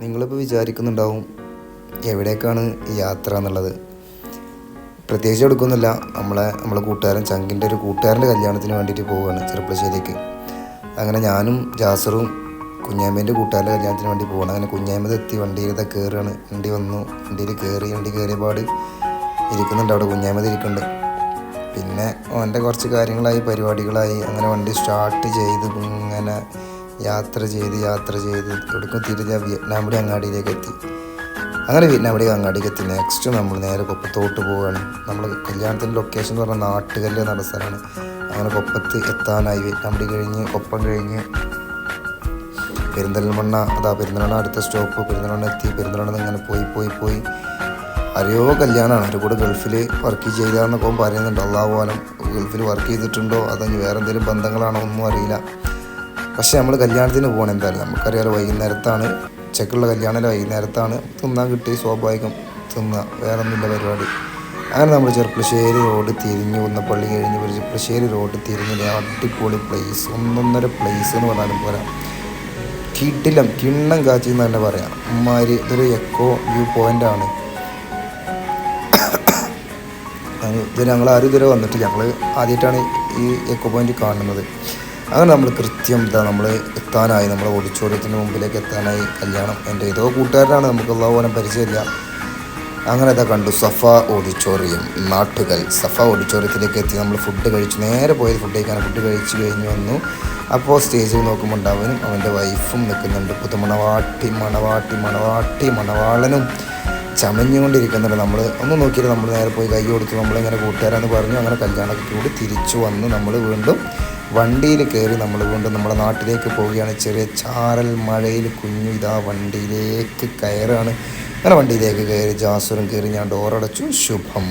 നിങ്ങളിപ്പോൾ വിചാരിക്കുന്നുണ്ടാവും എവിടേക്കാണ് യാത്ര എന്നുള്ളത്. പ്രത്യേകിച്ച് എടുക്കുന്നില്ല നമ്മളെ നമ്മളെ കൂട്ടുകാരൻ ചങ്കിന്റെ ഒരു കൂട്ടുകാരന്റെ കല്യാണത്തിന് വേണ്ടിയിട്ട് പോവുകയാണ് ചെറുപ്പശ്ശേരിക്ക് അങ്ങനെ ഞാനും ജാസറും കുഞ്ഞാമ്മേന്റെ കൂട്ടുകാരന്റെ കല്യാണത്തിന് വേണ്ടി പോകണം അങ്ങനെ കുഞ്ഞാമ്മത് എത്തി വണ്ടിയിൽ ഇതാ കയറുകയാണ്. വണ്ടി വന്നു. വണ്ടിയിൽ കയറി വണ്ടി കയറിയ പാട് ഇരിക്കുന്നുണ്ട് അവിടെ. കുഞ്ഞാമ്മത് ഇരിക്കുന്നുണ്ട്. പിന്നെ അവന്റെ കുറച്ച് കാര്യങ്ങളായി പരിപാടികളായി. അങ്ങനെ വണ്ടി സ്റ്റാർട്ട് ചെയ്ത് ഇങ്ങനെ യാത്ര ചെയ്ത് യാത്ര ചെയ്ത് എവിടേക്കും തിരിഞ്ഞ വിയറ്റ്നാമിടെ അങ്ങാടിയിലേക്ക് എത്തി. അങ്ങനെ വിയറ്റ്നാമിടെ അങ്ങാടിക്ക് എത്തി. നെക്സ്റ്റ് നമ്മൾ നേരെ കൊപ്പത്തോട്ട് പോവുകയാണ്. നമ്മൾ കല്യാണത്തിന്റെ ലൊക്കേഷൻ എന്ന് പറഞ്ഞാൽ നാട്ടുകല്ല് എന്ന സ്ഥലമാണ്. അങ്ങനെ കൊപ്പത്ത് എത്താനായി. വിയറ്റ്നാമിടി കഴിഞ്ഞ് കൊപ്പം കഴിഞ്ഞ് പെരിന്തൽമണ്ണ അതാ പെരിന്തൽമണ്ണ അടുത്ത സ്റ്റോപ്പ് പെരിന്തൽമണ്ണ എത്തി. പെരിന്തൽമണ്ണ ഇങ്ങനെ പോയി പോയി പോയി. അറിയോ കല്യാണമാണ്. ഒരു കൂടെ ഗൾഫിൽ വർക്ക് ചെയ്താന്നൊക്കെ പറയുന്നുണ്ട്. അള്ളാഹുവാനം ഗൾഫിൽ വർക്ക് ചെയ്തിട്ടുണ്ടോ? അതോ ഇനി വേറെ എന്തെങ്കിലും ബന്ധങ്ങളാണോ ഒന്നും അറിയില്ല. പക്ഷേ നമ്മൾ കല്യാണത്തിന് പോകണം എന്തായാലും. നമുക്കറിയാലോ വൈകുന്നേരത്താണ് ചെക്കുള്ള കല്യാണം വൈകുന്നേരത്താണ് തിന്നാൻ കിട്ടി സ്വാഭാവികം തിന്നുക. വേറെ പരിപാടി. അങ്ങനെ നമ്മൾ ചെറുപ്പശ്ശേരി റോഡ് തിരിഞ്ഞ് കുന്നപ്പള്ളി കഴിഞ്ഞ് ഒരു ചെറുപ്പശ്ശേരി റോഡ് തിരിഞ്ഞ് അടിപൊളി പ്ലേസ് ഒന്നൊന്നര പ്ലേസ് എന്ന് പറഞ്ഞാലും പോരാ. കിടിലം കിണ്ണം കാച്ചി എന്ന് തന്നെ പറയാം. അമ്മാതിരി ഇതൊരു എക്കോ വ്യൂ അത് ഇത് ഞങ്ങൾ ആരും ഇതുവരെ വന്നിട്ടില്ല. ഞങ്ങൾ ആദ്യമായിട്ടാണ് ഈ എക്കോ പോയിന്റ് കാണുന്നത്. അങ്ങനെ നമ്മൾ കൃത്യം എന്താ നമ്മൾ എത്താനായി നമ്മുടെ ഓഡിറ്റോറിയത്തിന് മുമ്പിലേക്ക് എത്താനായി കല്യാണം എന്റെ ഏതോ കൂട്ടുകാരനാണ് നമുക്ക് പോലെ പരിചയമില്ല. അങ്ങനെ ഇതാ കണ്ടു സഫ ഓഡിറ്റോറിയം നാട്ടുകൽ. സഫ ഓഡിറ്റോറിയത്തിലേക്ക് എത്തി നമ്മൾ ഫുഡ് കഴിച്ചു നേരെ പോയത് ഫുഡ് കഴിക്കാൻ ഫുഡ് കഴിച്ച് കഴിഞ്ഞ് വന്നു. അപ്പോൾ സ്റ്റേജിൽ നോക്കുമ്പോൾ ഉണ്ടാവനും അവന്റെ വൈഫും നിൽക്കുന്നുണ്ട് പുതുമണവാട്ടി മണവാട്ടി മണവാട്ടി മണവാളനും. ചമഞ്ഞുകൊണ്ടിരിക്കുന്നുണ്ട്. നമ്മൾ ഒന്ന് നോക്കിയിട്ട് നമ്മൾ നേരെ പോയി കൈ കൊടുത്ത് നമ്മളിങ്ങനെ കൂട്ടുകാരാന്ന് പറഞ്ഞു. അങ്ങനെ കല്യാണമൊക്കെ കൂടി തിരിച്ചു വന്ന് നമ്മൾ വീണ്ടും വണ്ടിയിൽ കയറി നമ്മൾ വീണ്ടും നമ്മുടെ നാട്ടിലേക്ക് പോവുകയാണ്. ചെറിയ ചാരൽ മഴയിൽ കുഞ്ഞു ഇതാ വണ്ടിയിലേക്ക് കയറാണ്. അങ്ങനെ വണ്ടിയിലേക്ക് കയറി ജാസുരം കയറി ഞാൻ ഡോറടച്ചു ശുഭം.